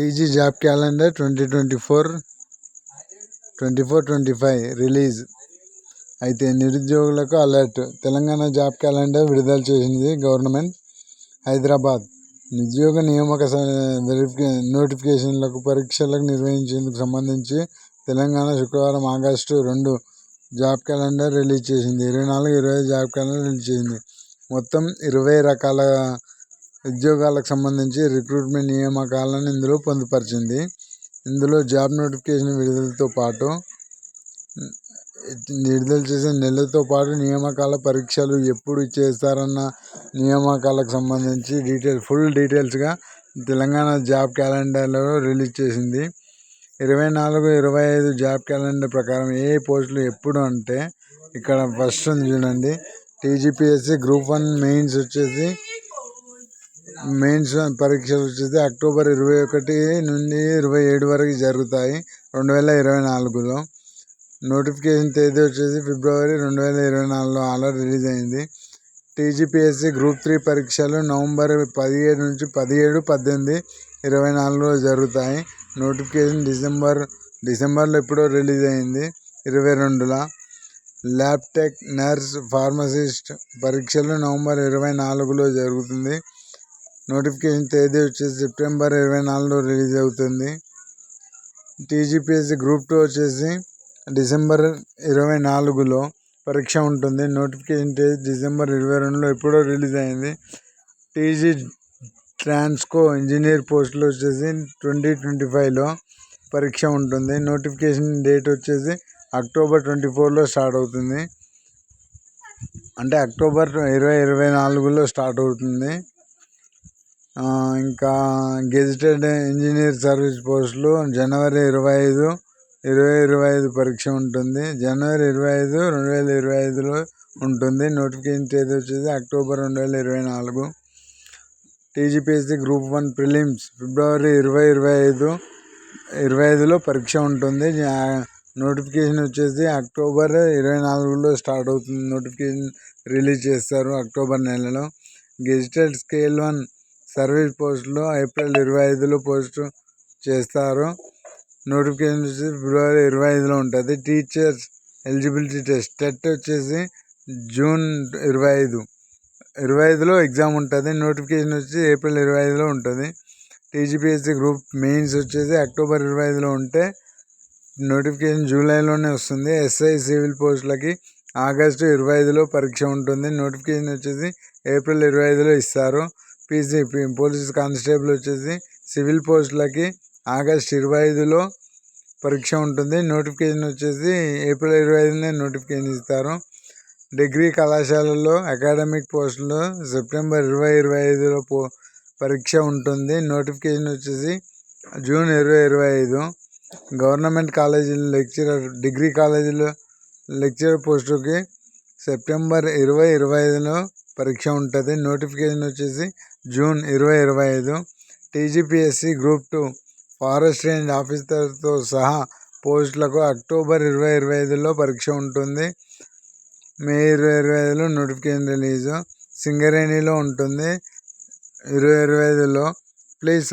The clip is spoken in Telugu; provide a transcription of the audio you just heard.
TG job calendar twenty twenty four twenty four twenty five release. అయితే నిరుద్యోగులకు అలర్ట్. తెలంగాణ జాబ్ క్యాలెండర్ విడుదల చేసింది గవర్నమెంట్ హైదరాబాద్. నిరుద్యోగ నియామక వెరిఫికే నోటిఫికేషన్లకు పరీక్షలకు నిర్వహించేందుకు సంబంధించి తెలంగాణ శుక్రవారం ఆగస్టు రెండు జాబ్ క్యాలెండర్ రిలీజ్ చేసింది. ఇరవై నాలుగు ఇరవై ఐదు జాబ్ క్యాలెండర్ రిలీజ్ చేసింది. మొత్తం ఇరవై రకాల ఉద్యోగాలకు సంబంధించి రిక్రూట్మెంట్ నియామకాలను ఇందులో పొందుపరిచింది. ఇందులో జాబ్ నోటిఫికేషన్ విడుదలతో పాటు విడుదల చేసే నెలతో పాటు నియామకాల పరీక్షలు ఎప్పుడు చేస్తారన్న నియామకాలకు సంబంధించి డీటెయిల్ ఫుల్ డీటెయిల్స్గా తెలంగాణ జాబ్ క్యాలెండర్లో రిలీజ్ చేసింది. ఇరవై నాలుగు ఇరవై ఐదు జాబ్ క్యాలెండర్ ప్రకారం ఏ పోస్టులు ఎప్పుడు అంటే ఇక్కడ ఫస్ట్ ఉంది చూడండి. టీజీపీఎస్సీ గ్రూప్ వన్ మెయిన్స్ వచ్చేసి మెయిన్స్ పరీక్షలు వచ్చేసి అక్టోబర్ ఇరవై ఒకటి నుండి ఇరవై ఏడు వరకు జరుగుతాయి రెండు వేల ఇరవై నాలుగులో. నోటిఫికేషన్ తేదీ వచ్చేసి ఫిబ్రవరి రెండు వేల ఇరవై నాలుగులో ఆల్రెడీ రిలీజ్ అయింది. టీజీపీఎస్సీ గ్రూప్ త్రీ పరీక్షలు నవంబర్ పదిహేడు నుంచి పదిహేడు పద్దెనిమిది ఇరవై నాలుగులో జరుగుతాయి. నోటిఫికేషన్ డిసెంబర్ డిసెంబర్లో ఎప్పుడో రిలీజ్ అయింది ఇరవై రెండులో. ల్యాబ్టెక్ నర్స్ ఫార్మసిస్ట్ పరీక్షలు నవంబర్ ఇరవై నాలుగులో జరుగుతుంది. నోటిఫికేషన్ తేదీ వచ్చేసి సెప్టెంబర్ ఇరవై నాలుగులో రిలీజ్ అవుతుంది. టీజీపీఎస్సీ గ్రూప్ టూ వచ్చేసి డిసెంబర్ ఇరవై నాలుగులో పరీక్ష ఉంటుంది. నోటిఫికేషన్ తేదీ డిసెంబర్ ఇరవై రెండులో ఎప్పుడో రిలీజ్ అయింది. టీజీ ట్రాన్స్కో ఇంజనీర్ పోస్టులు వచ్చేసి ట్వంటీ ట్వంటీ ఫైవ్లో పరీక్ష ఉంటుంది. నోటిఫికేషన్ డేట్ వచ్చేసి అక్టోబర్ ట్వంటీ ఫోర్లో స్టార్ట్ అవుతుంది. అంటే అక్టోబర్ ఇరవై ఇరవై నాలుగులో స్టార్ట్ అవుతుంది. ఇంకా గెజిటెడ్ ఇంజనీర్ సర్వీస్ పోస్టులు జనవరి ఇరవై ఐదు ఇరవై ఇరవై ఐదు పరీక్ష ఉంటుంది. జనవరి ఇరవై ఐదు రెండు వేల ఇరవై ఐదులో ఉంటుంది. నోటిఫికేషన్ తేదీ వచ్చేసి అక్టోబర్ రెండు వేల ఇరవై నాలుగు. టీజీపీఎస్సీ గ్రూప్ వన్ ప్రిలిమ్స్ ఫిబ్రవరి ఇరవై ఇరవై ఐదు ఇరవై ఐదులో పరీక్ష ఉంటుంది. నోటిఫికేషన్ వచ్చేసి అక్టోబర్ ఇరవై నాలుగులో స్టార్ట్ అవుతుంది. నోటిఫికేషన్ రిలీజ్ చేస్తారు అక్టోబర్ నెలలో. గెజిటెడ్ స్కేల్ వన్ సర్వీస్ పోస్టులు ఏప్రిల్ ఇరవై ఐదులో పోస్టు చేస్తారు. నోటిఫికేషన్ వచ్చి ఫిబ్రవరి ఇరవై ఐదులో ఉంటుంది. Teachers eligibility test. టెట్ వచ్చేసి జూన్ ఇరవై ఐదు. ఇరవై ఐదులో ఎగ్జామ్ ఉంటుంది. నోటిఫికేషన్ వచ్చి ఏప్రిల్ ఇరవై ఐదులో ఉంటుంది. టీజీపీఎస్సీ గ్రూప్ మెయిన్స్ వచ్చేసి అక్టోబర్ ఇరవై ఐదులో ఉంటే నోటిఫికేషన్ జూలైలోనే వస్తుంది. ఎస్ఐ సివిల్ పోస్టులకి ఆగస్టు ఇరవై ఐదులో పరీక్ష ఉంటుంది. నోటిఫికేషన్ వచ్చేసి ఏప్రిల్ ఇరవై ఐదులో ఇస్తారు. పీసీ పోలీస్ కానిస్టేబుల్ వచ్చేసి సివిల్ పోస్టులకి ఆగస్ట్ ఇరవై ఐదులో పరీక్ష ఉంటుంది. నోటిఫికేషన్ వచ్చేసి ఏప్రిల్ ఇరవై ఐదునే నోటిఫికేషన్ ఇస్తారు. డిగ్రీ కళాశాలలో అకాడమిక్ పోస్టులు సెప్టెంబర్ ఇరవై ఇరవై ఐదులో పో పరీక్ష ఉంటుంది. నోటిఫికేషన్ వచ్చేసి జూన్ ఇరవై ఇరవై ఐదు. గవర్నమెంట్ కాలేజీలో లెక్చరర్ డిగ్రీ కాలేజీలో లెక్చరర్ పోస్టుకి సెప్టెంబర్ ఇరవై ఇరవై ఐదులో పరీక్ష ఉంటుంది. నోటిఫికేషన్ వచ్చేసి జూన్ ఇరవై ఇరవై ఐదు. TGPSC group two forest range ఆఫీసర్తో సహా పోస్టులకు అక్టోబర్ ఇరవై ఇరవై ఐదులో పరీక్ష ఉంటుంది. మే ఇరవై ఇరవై ఐదులో నోటిఫికేషన్ రిలీజు. సింగరేణిలో ఉంటుంది. ఇరవై ఇరవై ఐదులో. ప్లీజ్